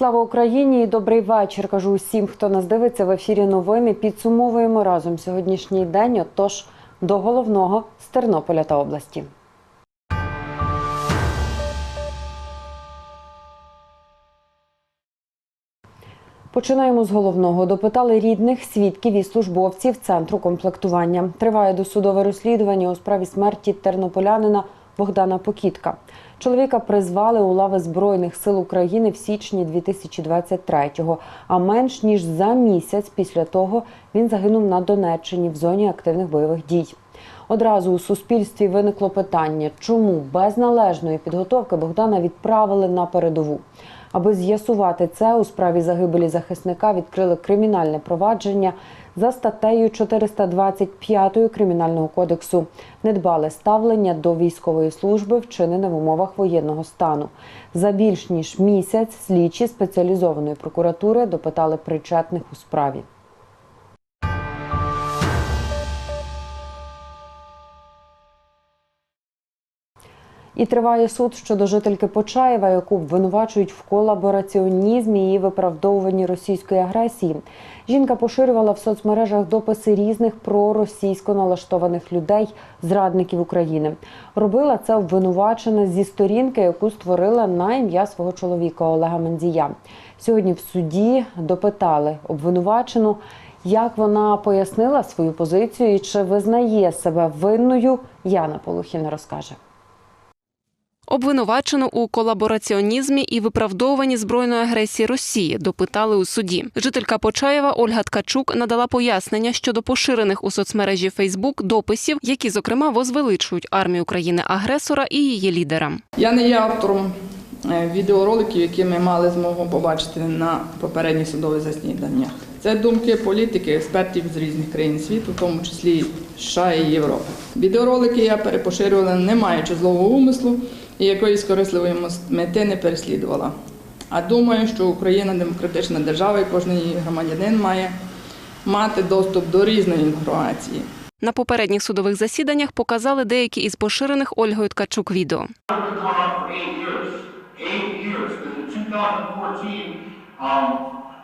Слава Україні і добрий вечір. Кажу усім, хто нас дивиться в ефірі новини. Підсумовуємо разом сьогоднішній день. Отож, до головного з Тернополя та області. Починаємо з головного. Допитали рідних свідків і службовців центру комплектування. Триває досудове розслідування у справі смерті тернополянина Богдана Покітка. Чоловіка призвали у лави Збройних сил України в січні 2023-го. А менш ніж за місяць після того він загинув на Донеччині в зоні активних бойових дій. Одразу у суспільстві виникло питання, чому без належної підготовки Богдана відправили на передову. Аби з'ясувати це, у справі загибелі захисника відкрили кримінальне провадження за статтею 425 Кримінального кодексу. Недбале ставлення до військової служби, вчинене в умовах воєнного стану. За більш ніж місяць слідчі спеціалізованої прокуратури допитали причетних у справі. І триває суд щодо жительки Почаєва, яку обвинувачують в колабораціонізмі і виправдовуванні російської агресії. Жінка поширювала в соцмережах дописи різних проросійсько налаштованих людей, зрадників України. Робила це обвинувачена зі сторінки, яку створила на ім'я свого чоловіка Олега Мандія. Сьогодні в суді допитали обвинувачену, як вона пояснила свою позицію і чи визнає себе винною. Яна Полухіна розкаже. Обвинувачено у колабораціонізмі і виправдовуванні збройної агресії Росії допитали у суді. Жителька Почаєва Ольга Ткачук надала пояснення щодо поширених у соцмережі Фейсбук дописів, які зокрема возвеличують армію країни агресора і її лідера. Я не є автором е, відеороликів, які ми мали змогу побачити на попередніх судових засіданнях. Це думки політики, експертів з різних країн світу, в тому числі США і Європи. Відеоролики я перепоширювала, не маючи злого умислу і якоїсь корисливої мети не переслідувала. А думаю, що Україна демократична держава, і кожен її громадянин має мати доступ до різної інформації. На попередніх судових засіданнях показали деякі із поширених Ольгою Ткачук відео. It's been going on for eight years, eight years, because in 2014, um,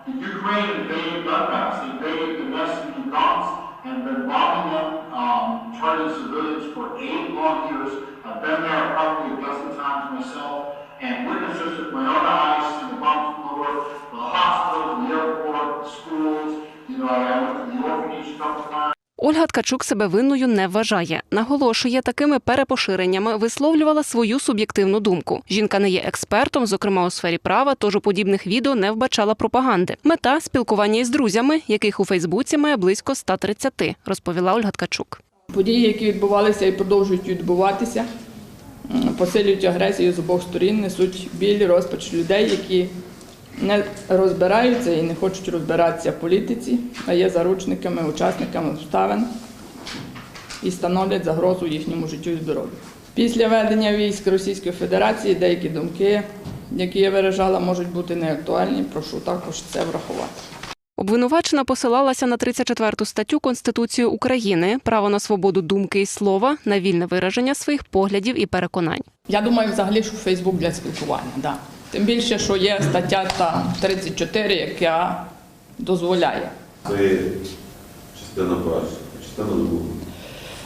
the Ukraine invaded Donbass, invaded the and Lugansk, and been bombing them, um, targeting civilians for eight long years. I've been there probably a dozen times myself, and witnessed this with my own eyes, in the bomb floor, the hospitals, the airport, the schools, you know, I went to the orphanage a couple times. Ольга Ткачук себе винною не вважає. Наголошує, такими перепоширеннями висловлювала свою суб'єктивну думку. Жінка не є експертом, зокрема у сфері права, тож у подібних відео не вбачала пропаганди. Мета спілкування із друзями, яких у Фейсбуці має близько 130, розповіла Ольга Ткачук. Події, які відбувалися і продовжують відбуватися, посилюють агресію з обох сторін, несуть біль, розпач людей, які не розбираються і не хочуть розбиратися в політиці, а є заручниками, учасниками обставин і становлять загрозу їхньому життю і здоров'ю. Після ведення військ Російської Федерації деякі думки, які я виражала, можуть бути неактуальні. Прошу також це врахувати. Обвинувачена посилалася на 34 статтю Конституції України право на свободу думки і слова, на вільне вираження своїх поглядів і переконань. Я думаю, взагалі, що Фейсбук для спілкування, да. Тим більше, що є стаття там 34, яка дозволяє. Це є частина перша, частина друга.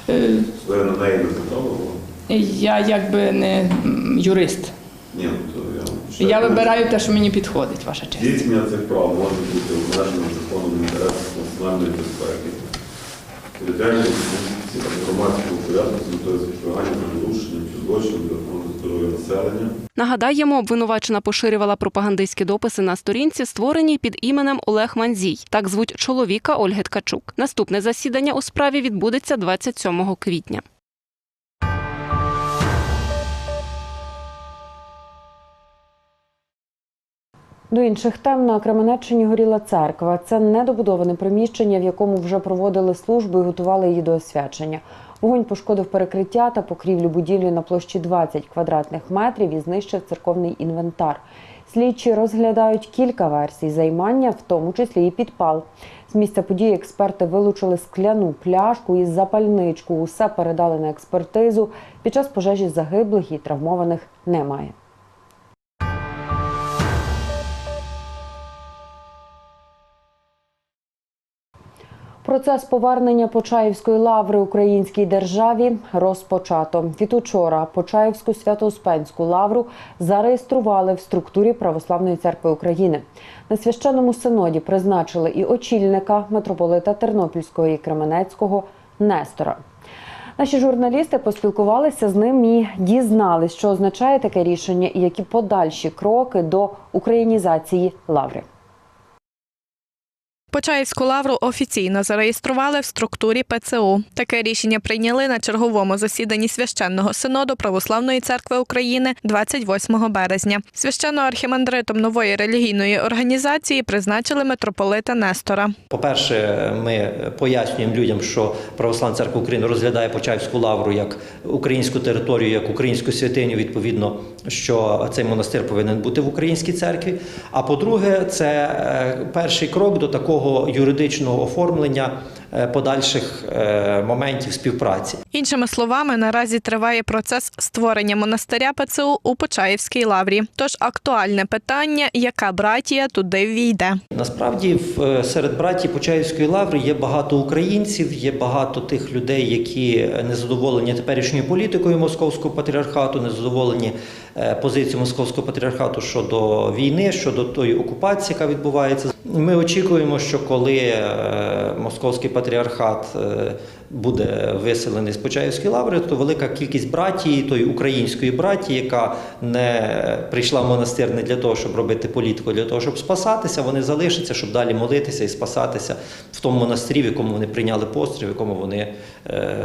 Е, Ви на неї не потрапили? Я якби не юрист. Ні, ну то я Я вибираю те, що мені підходить, ваша честь. Здійснення цих прав може бути обмеженим законом інтересів національної безпеки, територіальної та громадського порядку з метою запобігання порушенням чи охорони здоров'я населення. Нагадаємо, обвинувачена поширювала пропагандистські дописи на сторінці, створеній під іменем Олег Манзій. Так звуть чоловіка Ольги Ткачук. Наступне засідання у справі відбудеться 27 квітня. До інших тем на Кременеччині горіла церква. Це недобудоване приміщення, в якому вже проводили службу і готували її до освячення. Вогонь пошкодив перекриття та покрівлю будівлі на площі 20 квадратних метрів і знищив церковний інвентар. Слідчі розглядають кілька версій займання, в тому числі і підпал. З місця події експерти вилучили скляну пляшку із запальничку. Усе передали на експертизу. Під час пожежі загиблих і травмованих немає. Процес повернення Почаївської лаври українській державі розпочато. Від учора Почаївську Свято-Успенську лавру зареєстрували в структурі Православної церкви України. На священному синоді призначили і очільника митрополита Тернопільського і Кременецького Нестора. Наші журналісти поспілкувалися з ним і дізнались, що означає таке рішення і які подальші кроки до українізації лаври. Почаївську лавру офіційно зареєстрували в структурі ПЦУ. Таке рішення прийняли на черговому засіданні священного синоду Православної церкви України 28 березня. Священно-архімандритом нової релігійної організації призначили митрополита Нестора. По-перше, ми пояснюємо людям, що Православна церква України розглядає Почаївську лавру як українську територію, як українську святиню. Відповідно, що цей монастир повинен бути в українській церкві. А по-друге, це е, перший крок до такого юридичного оформлення подальших е, моментів співпраці. Іншими словами, наразі триває процес створення монастиря ПЦУ у Почаївській лаврі. Тож актуальне питання, яка братія туди війде. Насправді, е, серед братів Почаївської лаври є багато українців, є багато тих людей, які не задоволені теперішньою політикою московського патріархату, не задоволені е, позицією московського патріархату щодо війни, щодо тої окупації, яка відбувається. Ми очікуємо, що коли е, московський патріархат е, буде виселений з Почаївської лаври, то велика кількість братії, тої української братії, яка не прийшла в монастир не для того, щоб робити політику, а для того, щоб спасатися, вони залишаться, щоб далі молитися і спасатися в тому монастирі, в якому вони прийняли постріл, в якому вони е,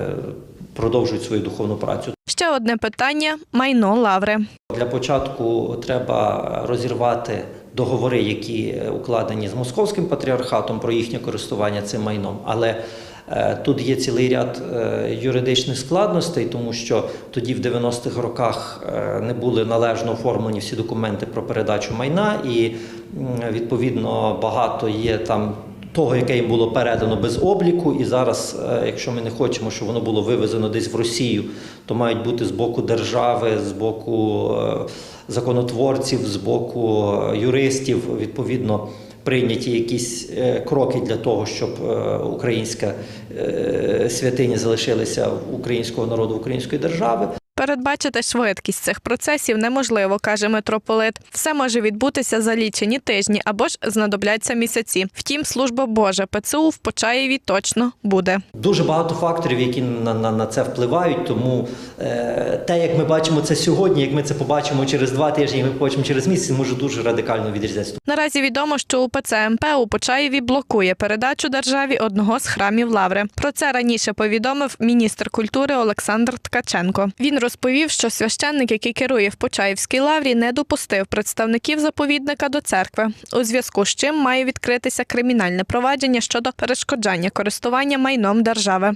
продовжують свою духовну працю. Ще одне питання майно лаври. Для початку треба розірвати договори, які укладені з московським патріархатом про їхнє користування цим майном. Але е, тут є цілий ряд е, юридичних складностей, тому що тоді в 90-х роках е, не були належно оформлені всі документи про передачу майна, і відповідно багато є там. Того, яке їм було передано без обліку, і зараз, е, якщо ми не хочемо, щоб воно було вивезено десь в Росію, то мають бути з боку держави, з боку е, законотворців, з боку е, юристів, відповідно, прийняті якісь кроки для того, щоб українська святиня залишилася в українського народу, української держави. Передбачити швидкість цих процесів неможливо, каже митрополит. Все може відбутися за лічені тижні або ж знадобляться місяці. Втім, служба Божа ПЦУ в Почаєві точно буде. Дуже багато факторів, які на, на, на це впливають. Тому е, те, як ми бачимо це сьогодні, як ми це побачимо через два тижні, як ми побачимо через місяць, може дуже радикально відрізнятися. Наразі відомо, що УПЦ МП у Почаєві блокує передачу державі одного з храмів Лаври. Про це раніше повідомив міністр культури Олександр Ткаченко. Він розповів, що священник, який керує в Почаївській лаврі, не допустив представників заповідника до церкви, у зв'язку з чим має відкритися кримінальне провадження щодо перешкоджання користування майном держави.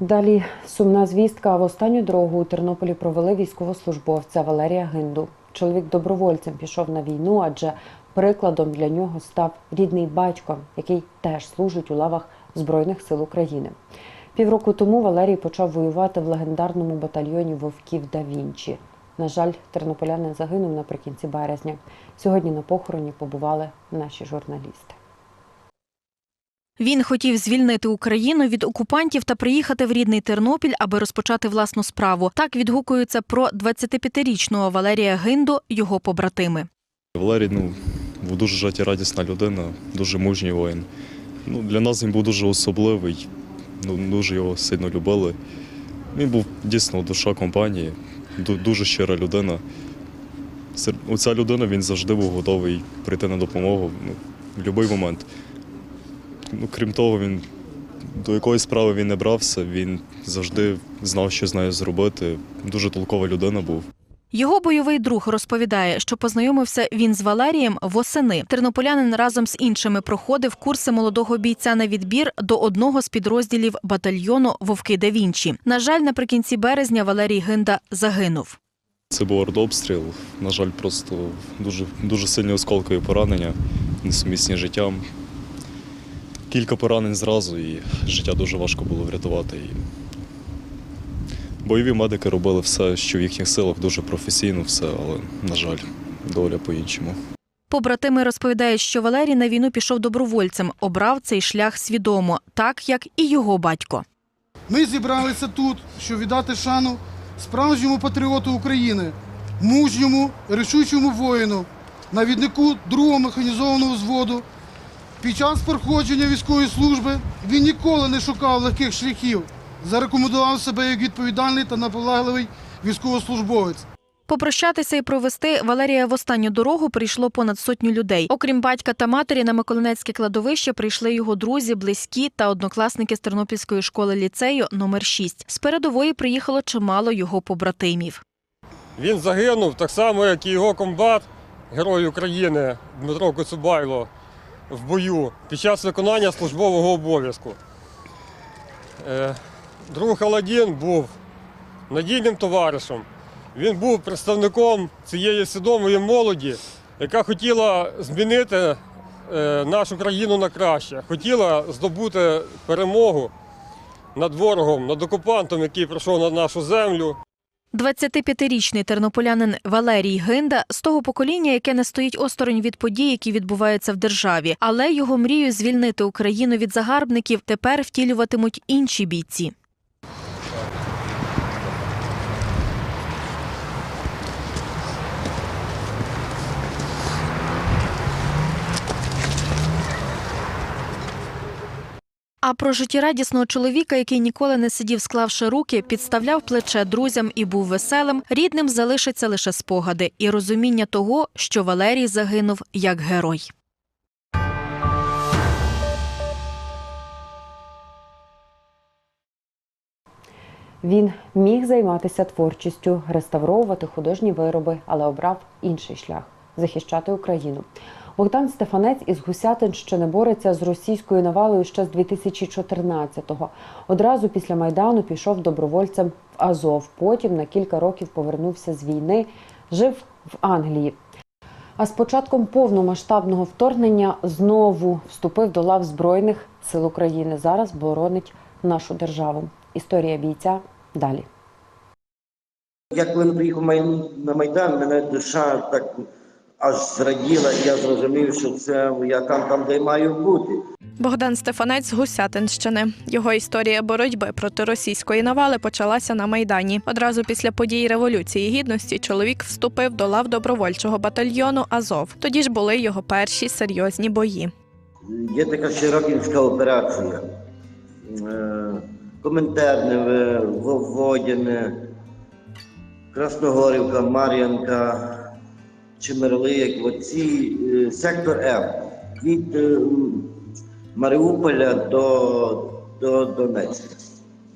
Далі сумна звістка. В останню дорогу у Тернополі провели військовослужбовця Валерія Гинду. Чоловік добровольцем пішов на війну, адже прикладом для нього став рідний батько, який теж служить у лавах Збройних сил України. Півроку тому Валерій почав воювати в легендарному батальйоні Вовків да Вінчі. На жаль, тернополянин загинув наприкінці березня. Сьогодні на похороні побували наші журналісти. Він хотів звільнити Україну від окупантів та приїхати в рідний Тернопіль, аби розпочати власну справу. Так відгукуються про 25-річного Валерія Гинду його побратими. Валерій ну, був дуже життєрадісна людина, дуже мужній воїн. Ну, для нас він був дуже особливий, ну, дуже його сильно любили. Він був дійсно душа компанії, дуже щира людина. Оця людина він завжди був готовий прийти на допомогу ну, в будь-який момент. Ну, крім того, він до якоїсь справи він не брався, він завжди знав, що з нею зробити. Дуже толкова людина був. Його бойовий друг розповідає, що познайомився він з Валерієм восени. Тернополянин разом з іншими проходив курси молодого бійця на відбір до одного з підрозділів батальйону Вовки да Вінчі. На жаль, наприкінці березня Валерій Гинда загинув. Це був артобстріл. На жаль, просто дуже, дуже сильні осколкові поранення, несумісні з життям. Кілька поранень зразу, і життя дуже важко було врятувати. Бойові медики робили все, що в їхніх силах, дуже професійно все, але, на жаль, доля по-іншому. Побратими розповідають, що Валерій на війну пішов добровольцем, обрав цей шлях свідомо, так як і його батько. Ми зібралися тут, щоб віддати шану справжньому патріоту України, мужньому, рішучому воїну, навіднику другого механізованого взводу. Під час проходження військової служби він ніколи не шукав легких шляхів, зарекомендував себе як відповідальний та наполегливий військовослужбовець. Попрощатися і провести Валерія в останню дорогу прийшло понад сотню людей. Окрім батька та матері, на Миколинецьке кладовище прийшли його друзі, близькі та однокласники з Тернопільської школи ліцею номер 6 З передової приїхало чимало його побратимів. Він загинув так само, як і його комбат, герой України Дмитро Коцубайло в бою під час виконання службового обов'язку. Друг Аладдін був надійним товаришем. Він був представником цієї свідомої молоді, яка хотіла змінити е, нашу країну на краще, хотіла здобути перемогу над ворогом, над окупантом, який прийшов на нашу землю. 25-річний тернополянин Валерій Гинда з того покоління, яке не стоїть осторонь від подій, які відбуваються в державі. Але його мрію звільнити Україну від загарбників тепер втілюватимуть інші бійці. А про життєрадісного чоловіка, який ніколи не сидів, склавши руки, підставляв плече друзям і був веселим, рідним залишаться лише спогади і розуміння того, що Валерій загинув як герой. Він міг займатися творчістю, реставровувати художні вироби, але обрав інший шлях захищати Україну. Богдан Стефанець із Гусятинщини бореться з російською навалою ще з 2014-го. Одразу після майдану пішов добровольцем в Азов. Потім на кілька років повернувся з війни, жив в Англії. А з початком повномасштабного вторгнення знову вступив до лав Збройних сил України. Зараз боронить нашу державу. Історія бійця далі. Я коли приїхав на Майдан, мене душа так аж зраділа, і я зрозумів, що це я там, там, де маю бути. Богдан Стефанець з Гусятинщини. Його історія боротьби проти російської навали почалася на майдані. Одразу після подій революції гідності чоловік вступив до лав добровольчого батальйону Азов. Тоді ж були його перші серйозні бої. Є така Широкінська операція. Е, Коментарне, Водяне, Красногорівка, Мар'янка, Чемерлик, оці е, сектор М від е, Маріуполя до, до Донецька,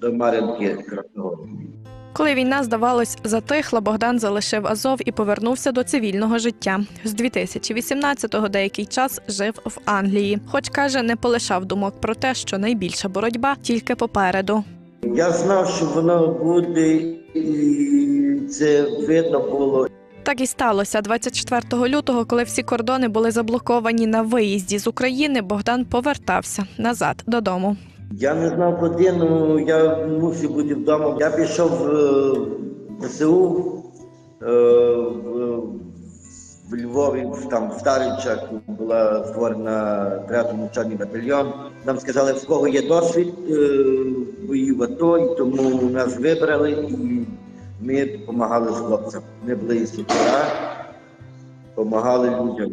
до Мар'янки Красногорівки. Коли війна, здавалось, затихла, Богдан залишив Азов і повернувся до цивільного життя. З 2018-го деякий час жив в Англії. Хоч каже, не полишав думок про те, що найбільша боротьба тільки попереду. Я знав, що воно буде, і це видно було. Так і сталося 24 лютого, коли всі кордони були заблоковані на виїзді з України. Богдан повертався назад додому. Я не знав куди, ну я мусив бути вдома. Я пішов е, в ЗСУ е, в, Львові, там в Старичах була створена третій навчальний батальйон. Нам сказали, в кого є досвід е, боїв АТО, тому нас вибрали ми допомагали хлопцям. Ми були інструктора, допомагали людям.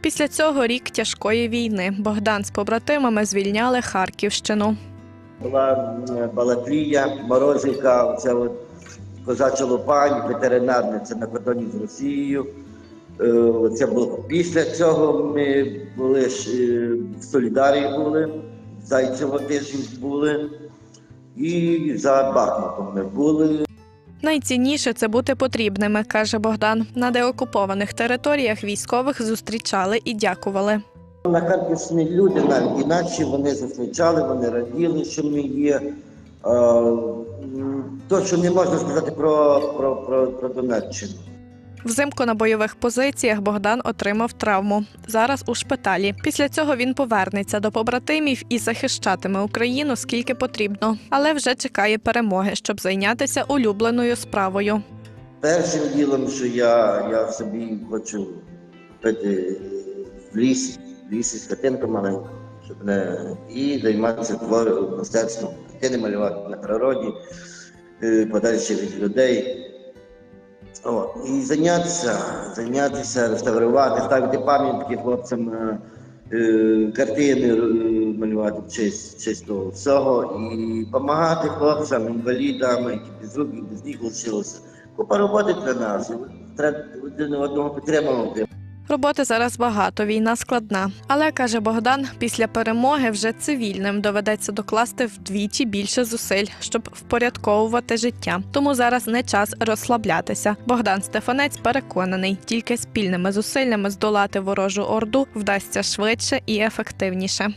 Після цього рік тяжкої війни Богдан з побратимами звільняли Харківщину. Була е, Балаклія, Морозівка, це от козача Лопань, ветеринарне, це на кордоні з Росією. Е, Це було після цього ми були ж, е, в Солідарії були, Зайцево теж були, і за Бахмутом ми були. Найцінніше це бути потрібними, каже Богдан. На деокупованих територіях військових зустрічали і дякували. На Харківщині люди навіть інакше вони зустрічали, вони раділи, що ми є. Е, То, що не можна сказати про, про, про, про Донеччину. Взимку на бойових позиціях Богдан отримав травму. Зараз у шпиталі. Після цього він повернеться до побратимів і захищатиме Україну скільки потрібно, але вже чекає перемоги, щоб зайнятися улюбленою справою. першим ділом, що я, я собі хочу купити в лісі, в лісі з хатинку маленьку, щоб не і займатися твором, мистецтвом, картини малювати на природі, е, подальше від людей. О, і зайнятися, зайнятися, реставрувати, ставити пам'ятки хлопцям, е, е, картини е, малювати в честь, в честь того всього і допомагати хлопцям, інвалідам, які без рук без ніг лишилися. Купа роботи для нас. Треба один одного підтримувати. Роботи зараз багато, війна складна. Але каже Богдан, після перемоги вже цивільним доведеться докласти вдвічі більше зусиль, щоб впорядковувати життя. Тому зараз не час розслаблятися. Богдан Стефанець переконаний, тільки спільними зусиллями здолати ворожу орду вдасться швидше і ефективніше.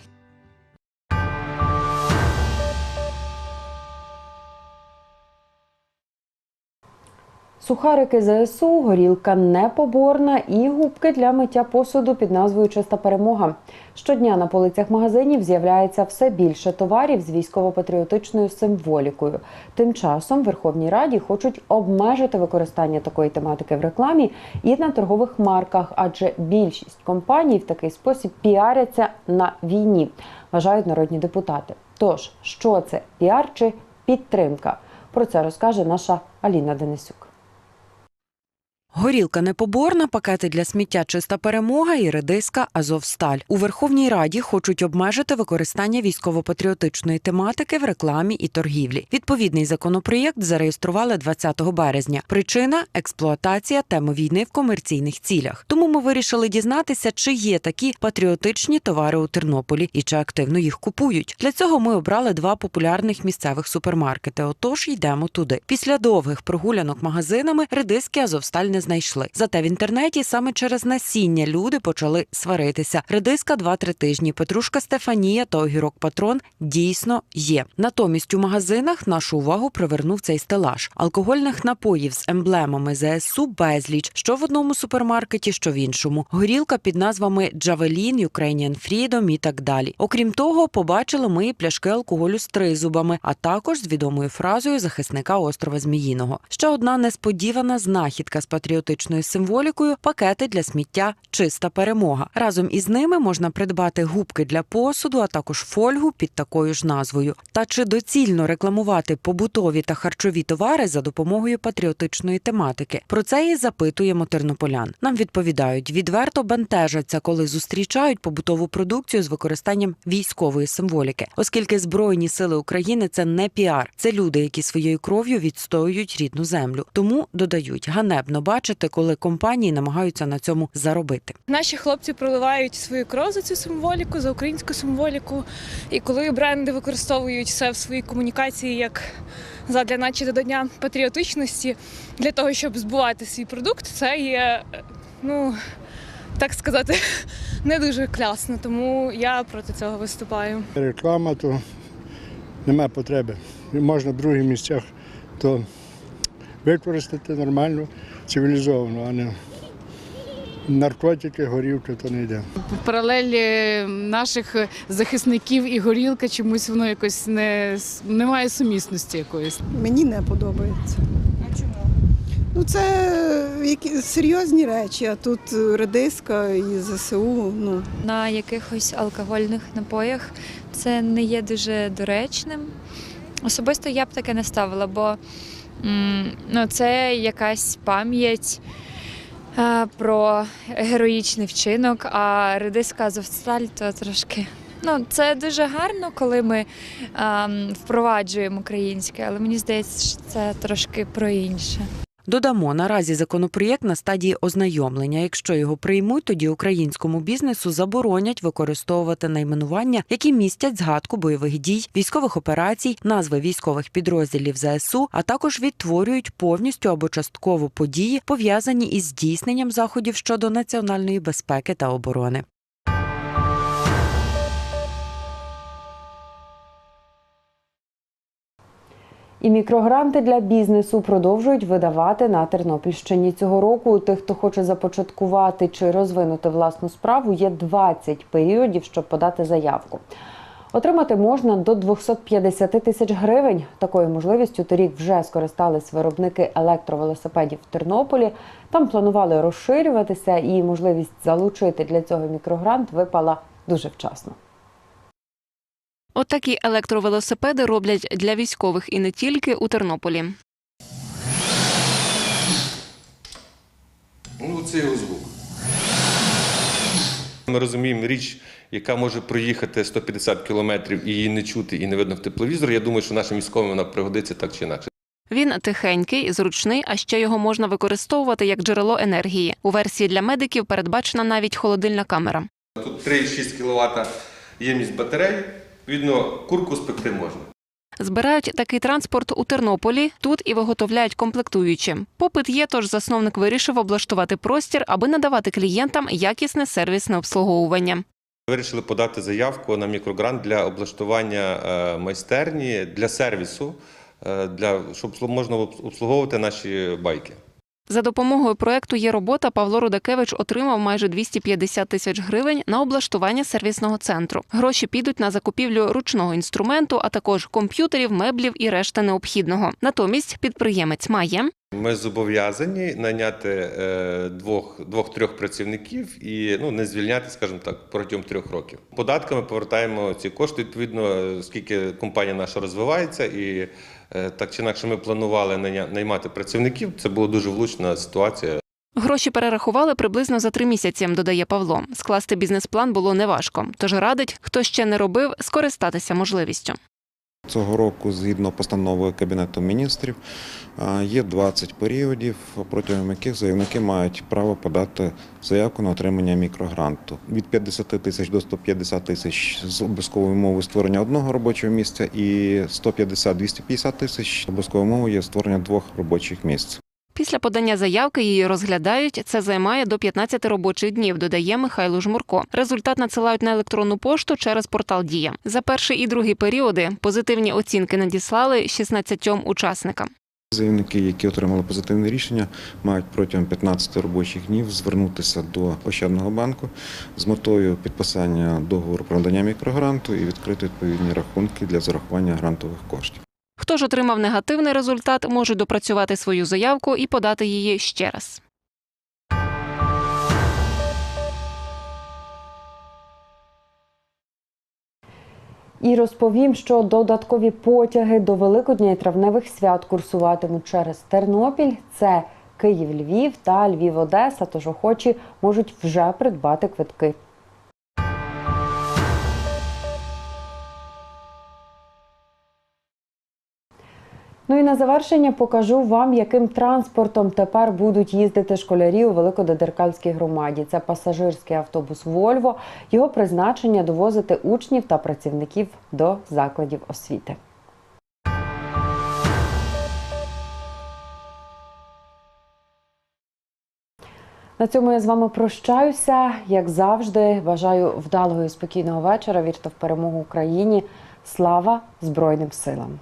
Сухарики ЗСУ, горілка непоборна і губки для миття посуду під назвою Чиста перемога. Щодня на полицях магазинів з'являється все більше товарів з військово-патріотичною символікою. Тим часом Верховній Раді хочуть обмежити використання такої тематики в рекламі і на торгових марках, адже більшість компаній в такий спосіб піаряться на війні, вважають народні депутати. Тож, що це піар чи підтримка? Про це розкаже наша Аліна Денисюк. Горілка непоборна, пакети для сміття чиста перемога і редиска Азовсталь. У Верховній Раді хочуть обмежити використання військово-патріотичної тематики в рекламі і торгівлі. Відповідний законопроєкт зареєстрували 20 березня. Причина експлуатація теми війни в комерційних цілях. Тому ми вирішили дізнатися, чи є такі патріотичні товари у Тернополі і чи активно їх купують. Для цього ми обрали два популярних місцевих супермаркети. Отож йдемо туди. Після довгих прогулянок магазинами редиски Азовсталь не знайшли. Зате в інтернеті саме через насіння люди почали сваритися. Редиска 2-3 тижні. Петрушка Стефанія та огірок патрон дійсно є. Натомість у магазинах нашу увагу привернув цей стелаж алкогольних напоїв з емблемами ЗСУ безліч, що в одному супермаркеті, що в іншому. Горілка під назвами Джавелін, Ukrainian Freedom і так далі. Окрім того, побачили ми і пляшки алкоголю з тризубами, а також з відомою фразою захисника острова Зміїного. Ще одна несподівана знахідка з патріотичною символікою пакети для сміття Чиста перемога. Разом із ними можна придбати губки для посуду, а також фольгу під такою ж назвою. Та чи доцільно рекламувати побутові та харчові товари за допомогою патріотичної тематики? Про це і запитуємо тернополян. Нам відповідають, відверто бентежаться, коли зустрічають побутову продукцію з використанням військової символіки, оскільки збройні сили України це не піар, це люди, які своєю кров'ю відстоюють рідну землю. Тому додають ганебно бачити, коли компанії намагаються на цьому заробити. Наші хлопці проливають свою кров за цю символіку, за українську символіку. І коли бренди використовують це в своїй комунікації як задля наче додання патріотичності для того, щоб збувати свій продукт, це є, ну так сказати, не дуже клясно. Тому я проти цього виступаю. Реклама, то немає потреби. Можна в других місцях то використати нормально, цивілізовано, а не наркотики, горівки, то не йде. в паралелі наших захисників і горілка чомусь воно якось не немає сумісності якоїсь. Мені не подобається. А чому? Ну, це які серйозні речі, а тут редиска і ЗСУ. Ну. на якихось алкогольних напоях це не є дуже доречним. Особисто я б таке не ставила, бо ну, це якась пам'ять е, про героїчний вчинок, а редиска Азовсталь то трошки. Ну, це дуже гарно, коли ми ем, впроваджуємо українське, але мені здається, що це трошки про інше. Додамо, наразі законопроєкт на стадії ознайомлення. Якщо його приймуть, тоді українському бізнесу заборонять використовувати найменування, які містять згадку бойових дій, військових операцій, назви військових підрозділів ЗСУ, а також відтворюють повністю або частково події, пов'язані із здійсненням заходів щодо національної безпеки та оборони. І мікрогранти для бізнесу продовжують видавати на Тернопільщині цього року. Тих, хто хоче започаткувати чи розвинути власну справу, є 20 періодів, щоб подати заявку. Отримати можна до 250 тисяч гривень. Такою можливістю торік вже скористались виробники електровелосипедів в Тернополі. Там планували розширюватися, і можливість залучити для цього мікрогрант випала дуже вчасно. Отакі електровелосипеди роблять для військових і не тільки у Тернополі. Ну, це його звук. Ми розуміємо річ, яка може проїхати 150 кілометрів і її не чути і не видно в тепловізор. Я думаю, що нашим військовим вона пригодиться так чи інакше. Він тихенький, зручний, а ще його можна використовувати як джерело енергії. У версії для медиків передбачена навіть холодильна камера. Тут 3,6 кВт ємність батареї. Відно, курку спекти можна. Збирають такий транспорт у Тернополі. Тут і виготовляють комплектуючі. Попит є, тож засновник вирішив облаштувати простір, аби надавати клієнтам якісне сервісне обслуговування. Вирішили подати заявку на мікрогрант для облаштування е, майстерні для сервісу, е, для щоб можна обслуговувати наші байки. За допомогою проекту є робота. Павло Рудакевич отримав майже 250 тисяч гривень на облаштування сервісного центру. Гроші підуть на закупівлю ручного інструменту, а також комп'ютерів, меблів і решта необхідного. Натомість підприємець має Ми зобов'язані наняти е, двох, двох-трьох працівників і ну не звільняти, скажімо так, протягом трьох років. Податками повертаємо ці кошти відповідно, оскільки компанія наша розвивається, і е, так чи інакше ми планували наймати працівників. Це була дуже влучна ситуація. Гроші перерахували приблизно за три місяці, додає Павло. Скласти бізнес-план було неважко, тож радить, хто ще не робив, скористатися можливістю. Цього року, згідно постанови Кабінету міністрів, є 20 періодів, протягом яких заявники мають право подати заявку на отримання мікрогранту. Від 50 тисяч до 150 тисяч з обов'язковою мовою створення одного робочого місця і 150-250 тисяч з обов'язковою мовою є створення двох робочих місць. Після подання заявки її розглядають. Це займає до 15 робочих днів, додає Михайло Жмурко. Результат надсилають на електронну пошту через портал Дія. За перший і другий періоди позитивні оцінки надіслали 16 учасникам. Заявники, які отримали позитивне рішення, мають протягом 15 робочих днів звернутися до Ощадного банку з метою підписання договору про надання мікрогранту і відкрити відповідні рахунки для зарахування грантових коштів. Хто ж отримав негативний результат, може допрацювати свою заявку і подати її ще раз. І розповім, що додаткові потяги до Великодня і травневих свят курсуватимуть через Тернопіль. Це Київ-Львів та Львів-Одеса. Тож охочі можуть вже придбати квитки. Ну і на завершення покажу вам, яким транспортом тепер будуть їздити школярі у Великодедеркальській громаді. Це пасажирський автобус Вольво. Його призначення довозити учнів та працівників до закладів освіти. На цьому я з вами прощаюся. Як завжди, бажаю вдалого і спокійного вечора. Вірте в перемогу Україні. Слава Збройним силам!